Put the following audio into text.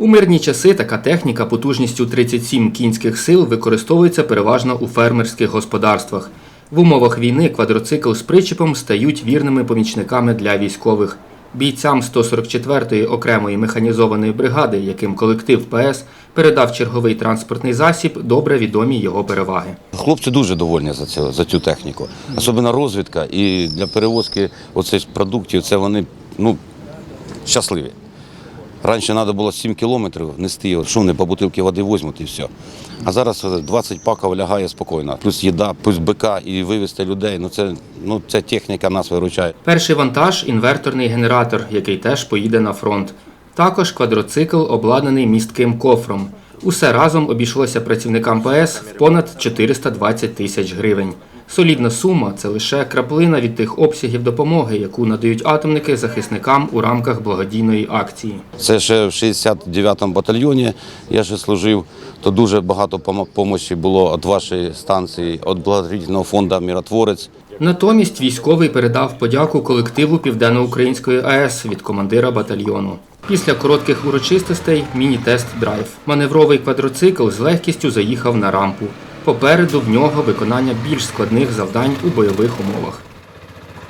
У мирні часи така техніка потужністю 37 кінських сил використовується переважно у фермерських господарствах. В умовах війни квадроцикл з причепом стають вірними помічниками для військових. Бійцям 144-ї окремої механізованої бригади, яким колектив ПС передав черговий транспортний засіб, добре відомі його переваги. Хлопці дуже довольні за цю, за цю техніку. Особливо розвідка і для перевозки оцих продуктів це вони ну, щасливі. Раніше треба було 7 кілометрів нести, що вони по бутилки води візьмуть і все. А зараз 20 паків лягає спокійно. Плюс їда, плюс бика і вивезти людей. Ну це, ну, ця техніка нас виручає. Перший вантаж інверторний генератор, який теж поїде на фронт. Також квадроцикл обладнаний містким кофром. Усе разом обійшлося працівникам ПС в понад 420 тисяч гривень. Солідна сума це лише краплина від тих обсягів допомоги, яку надають атомники захисникам у рамках благодійної акції. Це ще в 69-му батальйоні я ще служив, то дуже багато допомоги було від вашої станції, від благодійного фонду Міротворець. Натомість військовий передав подяку колективу Південноукраїнської АЕС від командира батальйону. Після коротких урочистостей міні-тест драйв. Маневровий квадроцикл з легкістю заїхав на рампу. Попереду в нього виконання більш складних завдань у бойових умовах.